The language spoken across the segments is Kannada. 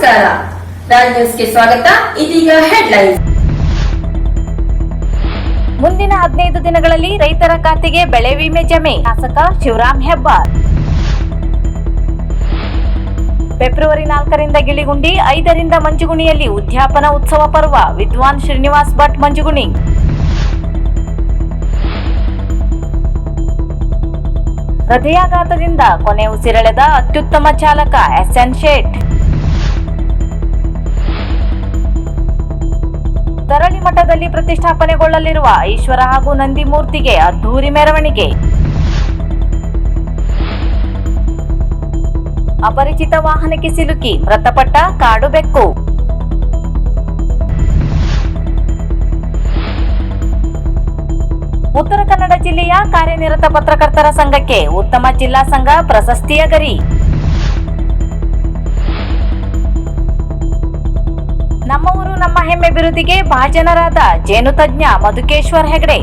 ನಮಸ್ಕಾರ. ರಾಜ್ ನ್ಯೂಸ್ಗೆ ಸ್ವಾಗತ. ಇದೀಗ ಹೆಡ್ಲೈನ್ ಮುಂದಿನ ಹದಿನೈದು ದಿನಗಳಲ್ಲಿ ರೈತರ ಖಾತೆಗೆ ಬೆಳೆ ವಿಮೆ ಜಮೆ. ಶಾಸಕ ಶಿವರಾಮ್ ಹೆಬ್ಬಾರ್. ಫೆಬ್ರವರಿ ನಾಲ್ಕರಿಂದ ಗಿಳಿಗುಂಡಿ, ಐದರಿಂದ ಮಂಜುಗುಣಿಯಲ್ಲಿ ಉದ್ಯಾಪನ ಉತ್ಸವ ಪರ್ವ. ವಿದ್ವಾನ್ ಶ್ರೀನಿವಾಸ್ ಭಟ್ ಮಂಜುಗುಣಿ. ಹೃದಯಾಘಾತದಿಂದ ಕೊನೆ ಉಸಿರೆಳೆದ ಅತ್ಯುತ್ತಮ ಚಾಲಕ ಎಸ್ಎನ್ ಶೇಟ್. ತರಳಿ ಮಠದಲ್ಲಿ ಪ್ರತಿಷ್ಠಾಪನೆಗೊಳ್ಳಲಿರುವ ಈಶ್ವರ ಹಾಗೂ ನಂದಿ ಮೂರ್ತಿಗೆ ಅದ್ದೂರಿ ಮೆರವಣಿಗೆ. ಅಪರಿಚಿತ ವಾಹನಕ್ಕೆ ಸಿಲುಕಿ ಮೃತಪಟ್ಟ ಕಾಡು ಬೆಕ್ಕು. ಉತ್ತರ ಕನ್ನಡ ಜಿಲ್ಲೆಯ ಕಾರ್ಯನಿರತ ಪತ್ರಕರ್ತರ ಸಂಘಕ್ಕೆ ಉತ್ತಮ ಜಿಲ್ಲಾ ಸಂಘ ಪ್ರಶಸ್ತಿಯ ಗರಿ. ನಮ್ಮ ಹೆಮ್ಮೆ ಬಿರುದಿಗೆ ಭಾಜನರಾದ ಜೇನು ತಜ್ಞ ಮಧುಕೇಶ್ವರ್ ಹೆಗಡೆ.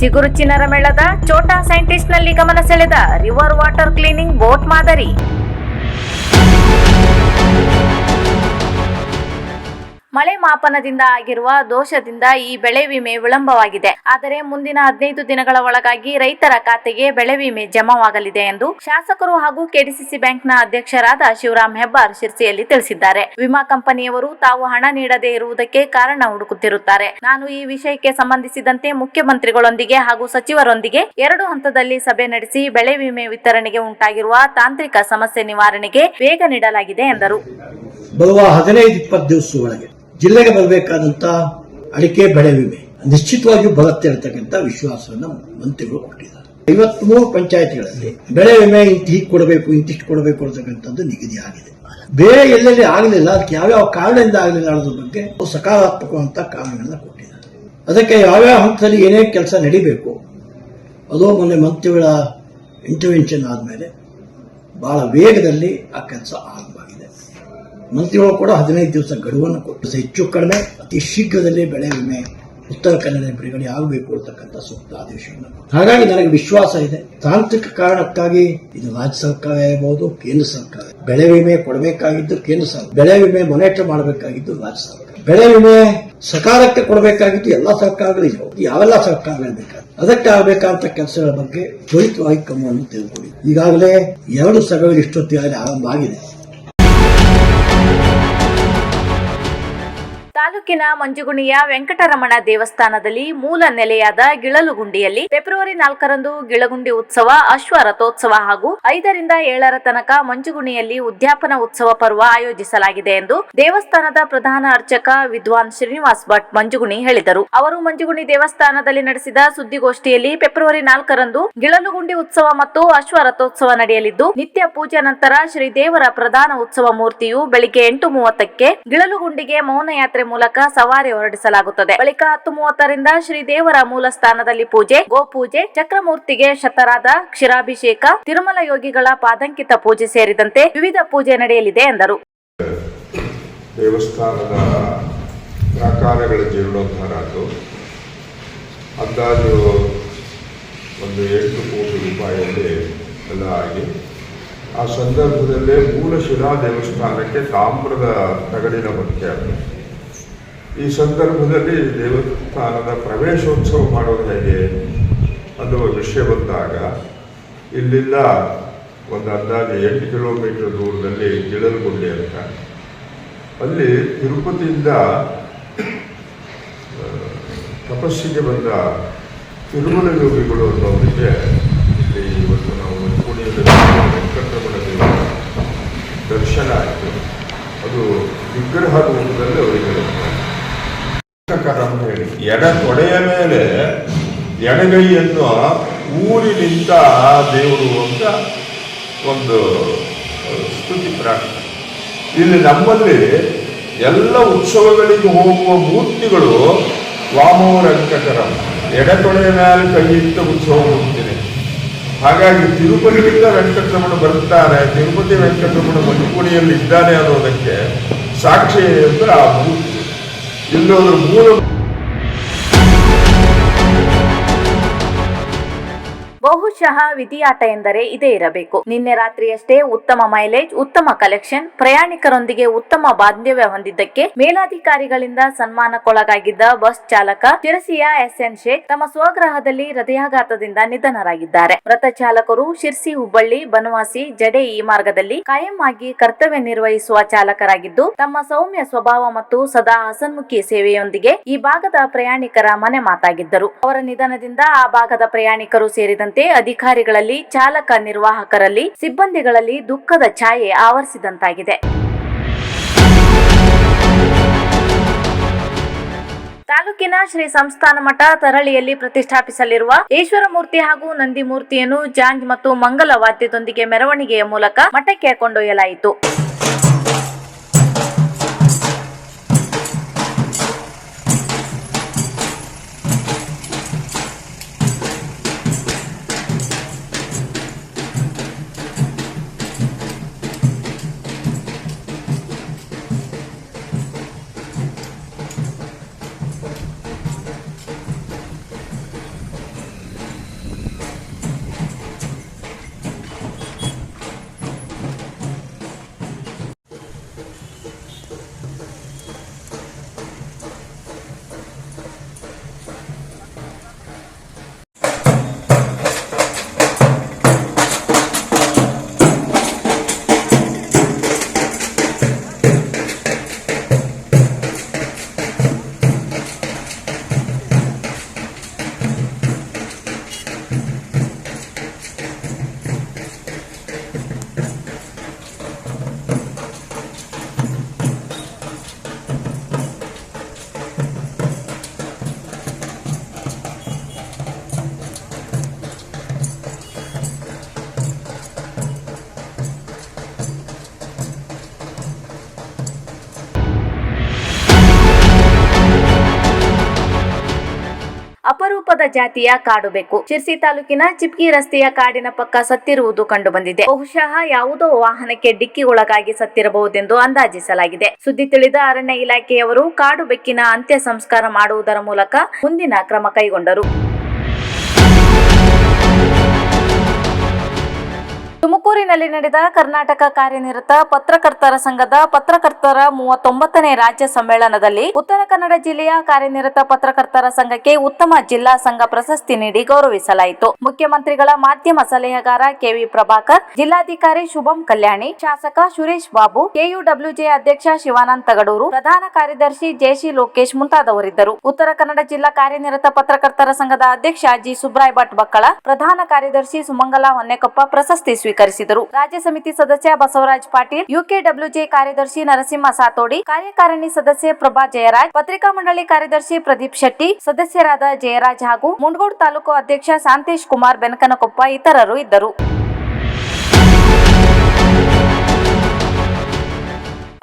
ಚಿಗುರು ಚಿನ್ನರ ಮೇಳದ ಚೋಟಾ ಸೈಂಟಿಸ್ಟ್ನಲ್ಲಿ ಗಮನ ಸೆಳೆದ ರಿವರ್ ವಾಟರ್ ಕ್ಲೀನಿಂಗ್ ಬೋಟ್ ಮಾದರಿ. ಮಳೆ ಮಾಪನದಿಂದ ಆಗಿರುವ ದೋಷದಿಂದ ಈ ಬೆಳೆ ವಿಮೆ ವಿಳಂಬವಾಗಿದೆ. ಆದರೆ ಮುಂದಿನ ಹದಿನೈದು ದಿನಗಳ ಒಳಗಾಗಿ ರೈತರ ಖಾತೆಗೆ ಬೆಳೆ ವಿಮೆ ಜಮಾವಾಗಲಿದೆ ಎಂದು ಶಾಸಕರು ಹಾಗೂ ಕೆಡಿಸಿಸಿ ಬ್ಯಾಂಕ್ನ ಅಧ್ಯಕ್ಷರಾದ ಶಿವರಾಮ್ ಹೆಬ್ಬಾರ್ ಶಿರ್ಸಿಯಲ್ಲಿ ತಿಳಿಸಿದ್ದಾರೆ. ವಿಮಾ ಕಂಪನಿಯವರು ತಾವು ಹಣ ನೀಡದೇ ಇರುವುದಕ್ಕೆ ಕಾರಣ ಹುಡುಕುತ್ತಿರುತ್ತಾರೆ. ನಾನು ಈ ವಿಷಯಕ್ಕೆ ಸಂಬಂಧಿಸಿದಂತೆ ಮುಖ್ಯಮಂತ್ರಿಗಳೊಂದಿಗೆ ಹಾಗೂ ಸಚಿವರೊಂದಿಗೆ ಎರಡು ಹಂತದಲ್ಲಿ ಸಭೆ ನಡೆಸಿ ಬೆಳೆ ವಿಮೆ ವಿತರಣೆಗೆ ಉಂಟಾಗಿರುವ ತಾಂತ್ರಿಕ ಸಮಸ್ಯೆ ನಿವಾರಣೆಗೆ ವೇಗ ನೀಡಲಾಗಿದೆ ಎಂದರು. ಬರುವ ಹದಿನೈದು ಇಪ್ಪತ್ತು ದಿವಸ ಒಳಗೆ ಜಿಲ್ಲೆಗೆ ಬರಬೇಕಾದಂತ ಅಡಿಕೆ ಬೆಳೆ ವಿಮೆ. ನಿಶ್ಚಿತವಾಗಿಯೂ ಬರುತ್ತೆ ಅಂತಕ್ಕಂಥ ವಿಶ್ವಾಸವನ್ನು ಮಂತ್ರಿಗಳು ಕೊಟ್ಟಿದ್ದಾರೆ. ಐವತ್ಮೂರು ಪಂಚಾಯತ್ಗಳಲ್ಲಿ ಬೆಳೆ ವಿಮೆ ಇಂತ ಹೀಗೆ ಕೊಡಬೇಕು ಇಂತಿಷ್ಟು ಕೊಡಬೇಕು ಅಂತಕ್ಕಂಥದ್ದು ನಿಗದಿ ಆಗಿದೆ. ಬೇರೆ ಎಲ್ಲೆಲ್ಲಿ ಆಗಲಿಲ್ಲ, ಅದಕ್ಕೆ ಯಾವ್ಯಾವ ಕಾರಣದಿಂದ ಆಗಲಿಲ್ಲ ಅನ್ನೋದ್ರ ಬಗ್ಗೆ ಸಕಾರಾತ್ಮಕವಂತ ಕಾರಣಗಳನ್ನ ಕೊಟ್ಟಿದ್ದಾರೆ. ಅದಕ್ಕೆ ಯಾವ್ಯಾವ ಹಂತದಲ್ಲಿ ಏನೇ ಕೆಲಸ ನಡಿಬೇಕು, ಅದು ಮೊನ್ನೆ ಮಂತ್ರಿಗಳ ಇಂಟರ್ವೆನ್ಷನ್ ಆದಮೇಲೆ ಬಹಳ ವೇಗದಲ್ಲಿ ಆ ಕೆಲಸ ಆರಂಭವಾಗಿದೆ ಮಂತ್ರಿಗಳು ಕೂಡ ಹದಿನೈದು ದಿವಸ ಗಡುವನ್ನು ಕೊಟ್ಟು ಹೆಚ್ಚು ಕಡಿಮೆ, ಅತಿ ಶೀಘ್ರದಲ್ಲೇ ಬೆಳೆ ವಿಮೆ, ಉತ್ತರ ಕನ್ನಡ ಬಿಡುಗಡೆ ಆಗಬೇಕು ಅಂತಕ್ಕಂಥ ಸೂಕ್ತ ಆದೇಶವನ್ನು. ಹಾಗಾಗಿ ನನಗೆ ವಿಶ್ವಾಸ ಇದೆ. ತಾಂತ್ರಿಕ ಕಾರಣಕ್ಕಾಗಿ ಇದು ರಾಜ್ಯ ಸರ್ಕಾರ ಇರಬಹುದು ಕೇಂದ್ರ ಸರ್ಕಾರ. ಬೆಳೆ ವಿಮೆ ಕೊಡಬೇಕಾಗಿದ್ದು ಕೇಂದ್ರ ಸರ್ಕಾರ. ಬೆಳೆ ವಿಮೆ ಮೊನಿಟರ್ ಮಾಡಬೇಕಾಗಿದ್ದು ರಾಜ್ಯ ಸರ್ಕಾರ. ಬೆಳೆ ವಿಮೆ ಸಕಾಲಕ್ಕೆ ಕೊಡಬೇಕಾಗಿದ್ದು ಎಲ್ಲ ಸರ್ಕಾರಗಳಿವೆ ಯಾವೆಲ್ಲ ಸರ್ಕಾರಗಳು ಬೇಕಾದ ಅದಕ್ಕೆ ಆಗಬೇಕಂತ ಕೆಲಸಗಳ ಬಗ್ಗೆ ತ್ವರಿತವಾಗಿ ಕ್ರಮವನ್ನು ತೆಗೆದುಕೊಂಡಿದೆ ಈಗಾಗಲೇ ಎರಡು ಸಭೆಗಳು ಇಷ್ಟೊತ್ತಿಗಾಗಲೇ ಆರಂಭ ಆಗಿದೆ. ತಾಲೂಕಿನ ಮಂಜುಗುಣಿಯ ವೆಂಕಟರಮಣ ದೇವಸ್ಥಾನದಲ್ಲಿ ಮೂಲ ನೆಲೆಯಾದ ಗಿಳಲುಗುಂಡಿಯಲ್ಲಿ ಫೆಬ್ರವರಿ ನಾಲ್ಕರಂದು ಗಿಳಗುಂಡಿ ಉತ್ಸವ, ಅಶ್ವ ರಥೋತ್ಸವ ಹಾಗೂ ಐದರಿಂದ ಏಳರ ತನಕ ಮಂಜುಗುಣಿಯಲ್ಲಿ ಉದ್ಯಾಪನ ಉತ್ಸವ ಪರ್ವ ಆಯೋಜಿಸಲಾಗಿದೆ ಎಂದು ದೇವಸ್ಥಾನದ ಪ್ರಧಾನ ಅರ್ಚಕ ವಿದ್ವಾನ್ ಶ್ರೀನಿವಾಸ್ ಭಟ್ ಮಂಜುಗುಣಿ ಹೇಳಿದರು. ಅವರು ಮಂಜುಗುಣಿ ದೇವಸ್ಥಾನದಲ್ಲಿ ನಡೆಸಿದ ಸುದ್ದಿಗೋಷ್ಠಿಯಲ್ಲಿ ಫೆಬ್ರವರಿ ನಾಲ್ಕರಂದು ಗಿಳಲುಗುಂಡಿ ಉತ್ಸವ ಮತ್ತು ಅಶ್ವ ರಥೋತ್ಸವ ನಡೆಯಲಿದ್ದು, ನಿತ್ಯ ಪೂಜೆ ನಂತರ ಶ್ರೀ ದೇವರ ಪ್ರಧಾನ ಉತ್ಸವ ಮೂರ್ತಿಯು ಬೆಳಿಗ್ಗೆ ಎಂಟು ಮೂವತ್ತಕ್ಕೆ ಗಿಳಲುಗುಂಡಿಗೆ ಮೌನಯಾತ್ರೆ ಮೂಲಕ ಸವಾರಿ ಹೊರಡಿಸಲಾಗುತ್ತದೆ. ಬಳಿಕ ಹತ್ತು ಮೂವತ್ತರಿಂದ ಶ್ರೀ ದೇವರ ಮೂಲ ಸ್ಥಾನದಲ್ಲಿ ಪೂಜೆ, ಗೋಪೂಜೆ, ಚಕ್ರಮೂರ್ತಿಗೆ ಶತರಾದ ಕ್ಷೀರಾಭಿಷೇಕ, ತಿರುಮಲ ಯೋಗಿಗಳ ಪಾದಂಕಿತ ಪೂಜೆ ಸೇರಿದಂತೆ ವಿವಿಧ ಪೂಜೆ ನಡೆಯಲಿದೆ ಎಂದರು. ದೇವಸ್ಥಾನದ ಪ್ರಾಕಾರಗಳ ಜೀರ್ಣೋದ್ಧಾರ ಅದು ಅಂದಾಜು ಒಂದು ಎಂಟು ಕೋಟಿ ರೂಪಾಯಿಯಲ್ಲಿ ಎಲ್ಲ ಆಗಿ, ಆ ಸಂದರ್ಭದಲ್ಲೇ ಮೂಲಶಿಲಾ ದೇವಸ್ಥಾನಕ್ಕೆ ತಾಮ್ರದ ತಗಡಿನ ಬಗ್ಗೆ ಆಗಿದೆ. ಈ ಸಂದರ್ಭದಲ್ಲಿ ದೇವಸ್ಥಾನದ ಪ್ರವೇಶೋತ್ಸವ ಮಾಡೋದು ಹೇಗೆ ಅನ್ನುವ ವಿಷಯ ಬಂದಾಗ, ಇಲ್ಲಿಂದ ಒಂದು ಅಂದಾಜು ಎಂಟು ಕಿಲೋಮೀಟರ್ ದೂರದಲ್ಲಿ ಗಿಳಲ್ಗುಂಡಿ ಅಂತ. ಅಲ್ಲಿ ತಿರುಪತಿಯಿಂದ ತಪಸ್ಸಿಗೆ ಬಂದ ತಿರುಮಲ ಯೋಗಿಗಳು ಅನ್ನೋರಿಗೆ ಇಲ್ಲಿ ಇವತ್ತು ನಾವು ಕುಣಿಯಲ್ಲಿ ವೆಂಕಟರಮಣ ದರ್ಶನ ಆಯಿತು. ಅದು ವಿಗ್ರಹ ರೂಪದಲ್ಲಿ ಅವರಿಗೆ ಕರಂ ಹೇಳಿ, ಎಡ ತೊಡೆಯ ಮೇಲೆ ಎಡಗೈಯನ್ನು ಊರಿನಿಂದ ದೇವರು ಅಂತ ಒಂದು ಸ್ತುತಿ ಪ್ರಾರ್ಥನೆ. ಇಲ್ಲಿ ನಮ್ಮಲ್ಲಿ ಎಲ್ಲ ಉತ್ಸವಗಳಿಗೆ ಹೋಗುವ ಮೂರ್ತಿಗಳು ವಾಮೋರಂಕಕರ ಎಡ ಎಡತೊಡೆಯ ಮೇಲೆ ಕೈಯಿಟ್ಟ ಉತ್ಸವ ಹೋಗ್ತೀನಿ. ಹಾಗಾಗಿ ತಿರುಪತಿಯಿಂದ ವೆಂಕಟರಮಣ ಬರ್ತಾನೆ ತಿರುಪತಿ ವೆಂಕಟರಮಣ ಮಣಿಪುಣಿಯಲ್ಲಿ ಇದ್ದಾನೆ ಅನ್ನೋದಕ್ಕೆ ಸಾಕ್ಷಿ ಅಂದ್ರೆ ಆ ಮೂರ್ತಿ. ಇಲ್ಲೋದ್ರ ಮೂಲ ಬಹುಶಃ ವಿಧಿಯಾಟ ಎಂದರೆ ಇದೇ ಇರಬೇಕು. ನಿನ್ನೆ ರಾತ್ರಿಯಷ್ಟೇ ಉತ್ತಮ ಮೈಲೇಜ್, ಉತ್ತಮ ಕಲೆಕ್ಷನ್, ಪ್ರಯಾಣಿಕರೊಂದಿಗೆ ಉತ್ತಮ ಬಾಂಧವ್ಯ ಹೊಂದಿದ್ದಕ್ಕೆ ಮೇಲಾಧಿಕಾರಿಗಳಿಂದ ಸನ್ಮಾನಕ್ಕೊಳಗಾಗಿದ್ದ ಬಸ್ ಚಾಲಕ ಶಿರಸಿಯ ಎಸ್ಎನ್ ಶೇಖ್ ತಮ್ಮ ಸ್ವಗ್ರಹದಲ್ಲಿ ಹೃದಯಾಘಾತದಿಂದ ನಿಧನರಾಗಿದ್ದಾರೆ. ಮೃತ ಚಾಲಕರು ಶಿರ್ಸಿ, ಹುಬ್ಬಳ್ಳಿ, ಬನವಾಸಿ, ಜಡೆ ಈ ಮಾರ್ಗದಲ್ಲಿ ಕಾಯಂ ಆಗಿ ಕರ್ತವ್ಯ ನಿರ್ವಹಿಸುವ ಚಾಲಕರಾಗಿದ್ದು, ತಮ್ಮ ಸೌಮ್ಯ ಸ್ವಭಾವ ಮತ್ತು ಸದಾ ಹಸನ್ಮುಖಿ ಸೇವೆಯೊಂದಿಗೆ ಈ ಭಾಗದ ಪ್ರಯಾಣಿಕರ ಮನೆ ಮಾತಾಗಿದ್ದರು. ಅವರ ನಿಧನದಿಂದ ಆ ಭಾಗದ ಪ್ರಯಾಣಿಕರು ಸೇರಿದಂತೆ ಅಧಿಕಾರಿಗಳಲ್ಲಿ, ಚಾಲಕ ನಿರ್ವಾಹಕರಲ್ಲಿ, ಸಿಬ್ಬಂದಿಗಳಲ್ಲಿ ದುಃಖದ ಛಾಯೆ ಆವರಿಸಿದಂತಾಗಿದೆ. ತಾಲೂಕಿನ ಶ್ರೀ ಸಂಸ್ಥಾನ ಮಠ ತರಳಿಯಲ್ಲಿ ಪ್ರತಿಷ್ಠಾಪಿಸಲಿರುವ ಈಶ್ವರಮೂರ್ತಿ ಹಾಗೂ ನಂದಿ ಮೂರ್ತಿಯನ್ನು ಜಾಂಜ್ ಮತ್ತು ಮಂಗಲ ವಾದ್ಯದೊಂದಿಗೆ ಮೆರವಣಿಗೆಯ ಮೂಲಕ ಮಠಕ್ಕೆ ಕೊಂಡೊಯ್ಯಲಾಯಿತು. ಜಾತಿಯ ಕಾಡು ಬೇಕು. ಶಿರ್ಸಿ ತಾಲೂಕಿನ ಚಿಪ್ಕಿ ರಸ್ತೆಯ ಕಾಡಿನ ಪಕ್ಕ ಸತ್ತಿರುವುದು ಕಂಡುಬಂದಿದೆ. ಬಹುಶಃ ಯಾವುದೋ ವಾಹನಕ್ಕೆ ಡಿಕ್ಕಿ ಒಳಗಾಗಿ ಸತ್ತಿರಬಹುದೆಂದು ಅಂದಾಜಿಸಲಾಗಿದೆ. ಸುದ್ದಿ ತಿಳಿದ ಅರಣ್ಯ ಇಲಾಖೆಯವರು ಕಾಡು ಬೆಕ್ಕಿನ ಅಂತ್ಯ ಸಂಸ್ಕಾರ ಮಾಡುವುದರ ಮೂಲಕ ಮುಂದಿನ ಕ್ರಮ ಕೈಗೊಂಡರು. ತುಮಕೂರಿನಲ್ಲಿ ನಡೆದ ಕರ್ನಾಟಕ ಕಾರ್ಯನಿರತ ಪತ್ರಕರ್ತರ ಸಂಘದ ಪತ್ರಕರ್ತರ ಮೂವತ್ತೊಂಬತ್ತನೇ ರಾಜ್ಯ ಸಮ್ಮೇಳನದಲ್ಲಿ ಉತ್ತರ ಕನ್ನಡ ಜಿಲ್ಲೆಯ ಕಾರ್ಯನಿರತ ಪತ್ರಕರ್ತರ ಸಂಘಕ್ಕೆ ಉತ್ತಮ ಜಿಲ್ಲಾ ಸಂಘ ಪ್ರಶಸ್ತಿ ನೀಡಿ ಗೌರವಿಸಲಾಯಿತು. ಮುಖ್ಯಮಂತ್ರಿಗಳ ಮಾಧ್ಯಮ ಸಲಹೆಗಾರ ಕೆವಿ ಪ್ರಭಾಕರ್, ಜಿಲ್ಲಾಧಿಕಾರಿ ಶುಭಂ ಕಲ್ಯಾಣಿ, ಶಾಸಕ ಸುರೇಶ್ ಬಾಬು, ಕೆಯುಡಬ್ಲ್ಯೂಜೆ ಅಧ್ಯಕ್ಷ ಶಿವಾನಂದ ತಗಡೂರು, ಪ್ರಧಾನ ಕಾರ್ಯದರ್ಶಿ ಜೆಸಿ ಲೋಕೇಶ್ ಮುಂತಾದವರಿದ್ದರು. ಉತ್ತರ ಕನ್ನಡ ಜಿಲ್ಲಾ ಕಾರ್ಯನಿರತ ಪತ್ರಕರ್ತರ ಸಂಘದ ಅಧ್ಯಕ್ಷ ಜಿ. ಸುಬ್ರಾಯ್ ಭಟ್ ಬಕ್ಕಳ, ಪ್ರಧಾನ ಕಾರ್ಯದರ್ಶಿ ಸುಮಂಗಲ ಹೊನ್ನೆಕೊಪ್ಪ ಪ್ರಶಸ್ತಿ ಸ್ವೀಕರಿಸಿದರು ರಾಜ್ಯ ಸಮಿತಿ ಸದಸ್ಯ ಬಸವರಾಜ್ ಪಾಟೀಲ್, ಯುಕೆಡಬ್ಲ್ಯೂಜೆ ಕಾರ್ಯದರ್ಶಿ ನರಸಿಂಹ ಸಾತೋಡಿ, ಕಾರ್ಯಕಾರಿಣಿ ಸದಸ್ಯ ಪ್ರಭಾ ಜಯರಾಜ್, ಪತ್ರಿಕಾ ಮಂಡಳಿ ಕಾರ್ಯದರ್ಶಿ ಪ್ರದೀಪ್ ಶೆಟ್ಟಿ, ಸದಸ್ಯರಾದ ಜಯರಾಜ್ ಹಾಗೂ ಮುಂಡಗೋಡ್ ತಾಲೂಕು ಅಧ್ಯಕ್ಷ ಶಾಂತೇಶ್ ಕುಮಾರ್ ಬೆನಕನಕೊಪ್ಪ ಇತರರು ಇದ್ದರು.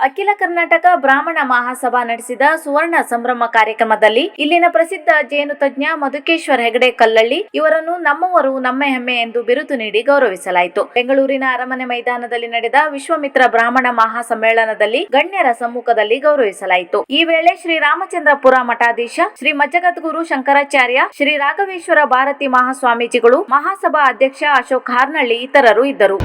ಅಖಿಲ ಕರ್ನಾಟಕ ಬ್ರಾಹ್ಮಣ ಮಹಾಸಭಾ ನಡೆಸಿದ ಸುವರ್ಣ ಸಂಭ್ರಮ ಕಾರ್ಯಕ್ರಮದಲ್ಲಿ ಇಲ್ಲಿನ ಪ್ರಸಿದ್ಧ ಜೇನು ತಜ್ಞ ಮಧುಕೇಶ್ವರ ಹೆಗಡೆ ಕಲ್ಲಳ್ಳಿ ಇವರನ್ನು ನಮ್ಮವರು ನಮ್ಮ ಹೆಮ್ಮೆ ಎಂದು ಬಿರುದು ನೀಡಿ ಗೌರವಿಸಲಾಯಿತು. ಬೆಂಗಳೂರಿನ ಅರಮನೆ ಮೈದಾನದಲ್ಲಿ ನಡೆದ ವಿಶ್ವಮಿತ್ರ ಬ್ರಾಹ್ಮಣ ಮಹಾಸಮ್ಮೇಳನದಲ್ಲಿ ಗಣ್ಯರ ಸಮ್ಮುಖದಲ್ಲಿ ಗೌರವಿಸಲಾಯಿತು. ಈ ವೇಳೆ ಶ್ರೀ ರಾಮಚಂದ್ರಪುರ ಮಠಾಧೀಶ ಶ್ರೀ ಮಜ್ಜಗದ್ಗುರು ಶಂಕರಾಚಾರ್ಯ ಶ್ರೀ ರಾಘವೇಶ್ವರ ಭಾರತಿ ಮಹಾಸ್ವಾಮೀಜಿಗಳು ಮಹಾಸಭಾ ಅಧ್ಯಕ್ಷ ಅಶೋಕ್ ಹಾರ್ನಳ್ಳಿ ಇತರರು ಇದ್ದರು.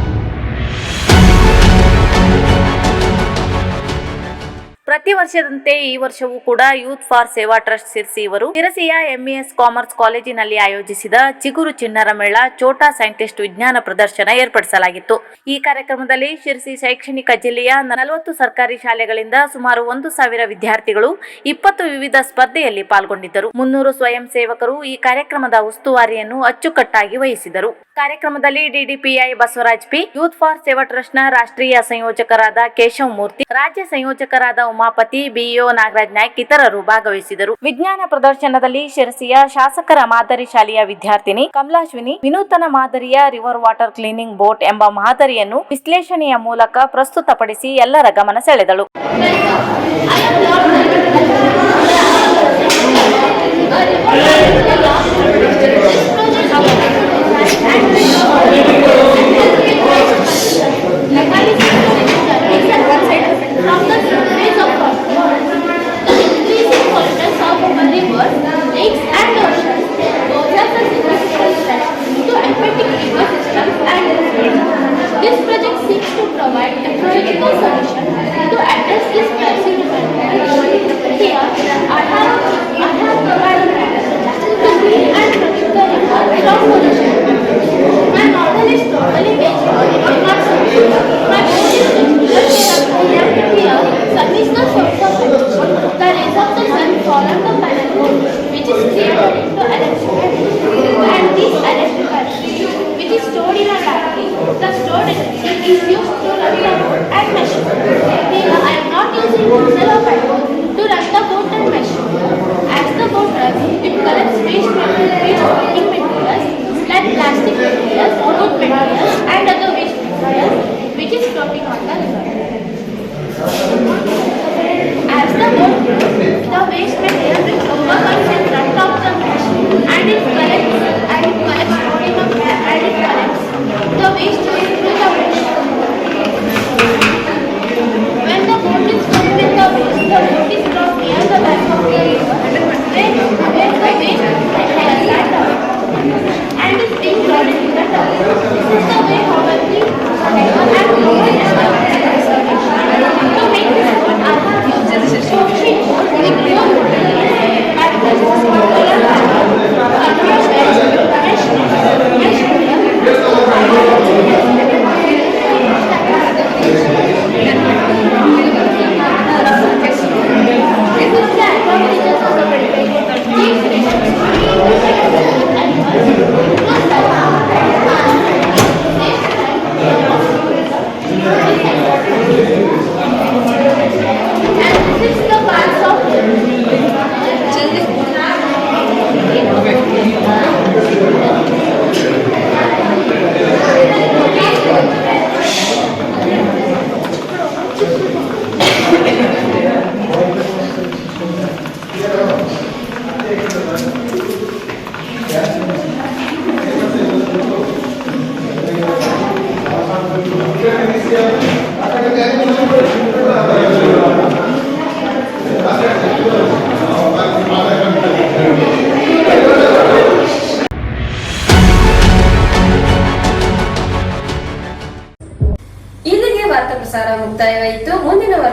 ಪ್ರತಿ ವರ್ಷದಂತೆ ಈ ವರ್ಷವೂ ಕೂಡ Youth for Seva Trust Sirsi ಇವರು ಸಿರಸಿಯ ಎಂಇಎಸ್ ಕಾಮರ್ಸ್ ಕಾಲೇಜಿನಲ್ಲಿ ಆಯೋಜಿಸಿದ ಚಿಗುರು ಚಿನ್ನರ ಮೇಳ ಚೋಟಾ ಸೈಂಟಿಸ್ಟ್ ವಿಜ್ಞಾನ ಪ್ರದರ್ಶನ ಏರ್ಪಡಿಸಲಾಗಿತ್ತು. ಈ ಕಾರ್ಯಕ್ರಮದಲ್ಲಿ ಶಿರಸಿ ಶೈಕ್ಷಣಿಕ ಜಿಲ್ಲೆಯ ನಲವತ್ತು ಸರ್ಕಾರಿ ಶಾಲೆಗಳಿಂದ ಸುಮಾರು ಒಂದು ಸಾವಿರ ವಿದ್ಯಾರ್ಥಿಗಳು ಇಪ್ಪತ್ತು ವಿವಿಧ ಸ್ಪರ್ಧೆಯಲ್ಲಿ ಪಾಲ್ಗೊಂಡಿದ್ದರು. ಮುನ್ನೂರು ಸ್ವಯಂ ಸೇವಕರು ಈ ಕಾರ್ಯಕ್ರಮದ ಉಸ್ತುವಾರಿಯನ್ನು ಅಚ್ಚುಕಟ್ಟಾಗಿ ವಹಿಸಿದರು. ಕಾರ್ಯಕ್ರಮದಲ್ಲಿ DDPI Basavaraj P, youth for Seva ಟ್ರಸ್ಟ್ನ ರಾಷ್ಟ್ರೀಯ ಸಂಯೋಜಕರಾದ ಕೇಶವ ಮೂರ್ತಿ, ರಾಜ್ಯ ಸಂಯೋಜಕರಾದ ಉಮಾಪತಿ, ಬಿಇಒ ನಾಗರಾಜ್ ನಾಯ್ಕ್ ಇತರರು ಭಾಗವಹಿಸಿದರು. ವಿಜ್ಞಾನ ಪ್ರದರ್ಶನದಲ್ಲಿ ಶಿರಸಿಯ ಶಾಸಕರ ಮಾದರಿ ಶಾಲೆಯ ವಿದ್ಯಾರ್ಥಿನಿ ಕಮಲಾಶ್ವಿನಿ, ವಿನೂತನ ಮಾದರಿಯ ರಿವರ್ ವಾಟರ್ ಕ್ಲೀನಿಂಗ್ ಬೋಟ್ ಎಂಬ ಮಾದರಿಯನ್ನು ವಿಶ್ಲೇಷಣೆಯ ಮೂಲಕ ಪ್ರಸ್ತುತಪಡಿಸಿ ಎಲ್ಲರ ಗಮನ ಸೆಳೆದಳು. Amen.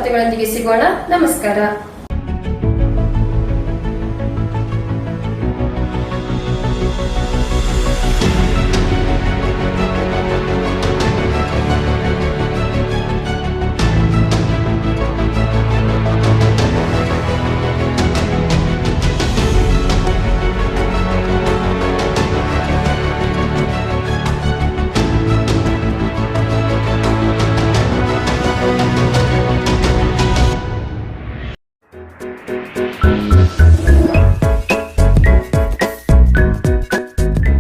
ವಾರ್ತೆಗಳೊಂದಿಗೆ ಸಿಗೋಣ. ನಮಸ್ಕಾರ.